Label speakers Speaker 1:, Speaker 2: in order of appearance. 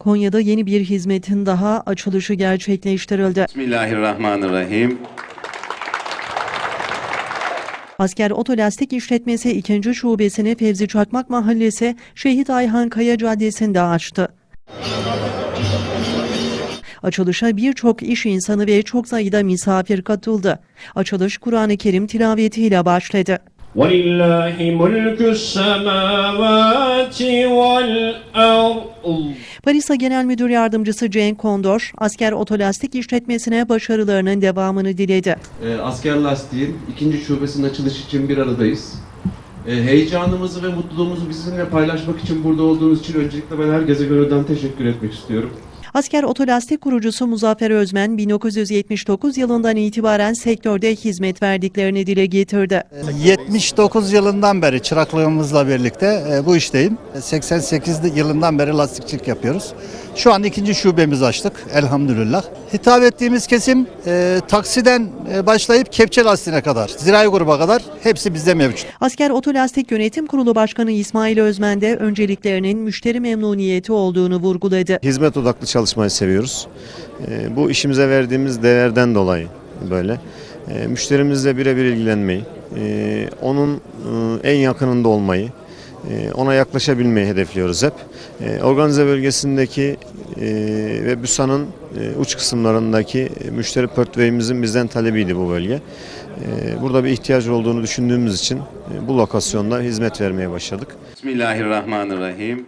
Speaker 1: Konya'da yeni bir hizmetin daha açılışı gerçekleştirildi.
Speaker 2: Bismillahirrahmanirrahim.
Speaker 1: Asker Otolastik İşletmesi 2. Şubesini Fevzi Çakmak Mahallesi Şehit Ayhan Kaya Caddesi'nde açtı. Açılışa birçok iş insanı ve çok sayıda misafir katıldı. Açılış Kur'an-ı Kerim tilavetiyle başladı.
Speaker 3: ولله ملك السماوات والأرض
Speaker 1: Parisa Genel Müdür Yardımcısı Cenk Kondor, asker otolastik işletmesine başarılarının devamını diledi.
Speaker 4: E, Asker Lastiğin ikinci şubesinin açılışı için bir aradayız. E, heyecanımızı ve mutluluğumuzu bizimle paylaşmak için burada olduğunuz için öncelikle ben herkese gönülden teşekkür etmek istiyorum.
Speaker 1: Asker Otolastik kurucusu Muzaffer Özmen 1979 yılından itibaren sektörde hizmet verdiklerini dile getirdi.
Speaker 5: 79 yılından beri çıraklığımızla birlikte e, bu işteyim. 88 yılından beri lastikçilik yapıyoruz. Şu an ikinci şubemizi açtık elhamdülillah. Hitap ettiğimiz kesim e, taksiden e, başlayıp kepçe lastiğine kadar, zirai gruba kadar hepsi bizde mevcut.
Speaker 1: Asker Otolastik Yönetim Kurulu Başkanı İsmail Özmen de önceliklerinin müşteri memnuniyeti olduğunu vurguladı.
Speaker 6: Hizmet odaklı çalışmayı seviyoruz. Ee, Bu işimize verdiğimiz değerden dolayı böyle. Ee, Müşterimizle birebir ilgilenmeyi, e, onun e, en yakınında olmayı, e, ona yaklaşabilmeyi hedefliyoruz hep. Organize bölgesindeki e, ve BÜSA'nın uç kısımlarındaki müşteri portföyümüzün bizden talebiydi bu bölge. Burada bir ihtiyaç olduğunu düşündüğümüz için bu lokasyonda hizmet vermeye başladık.
Speaker 2: Bismillahirrahmanirrahim.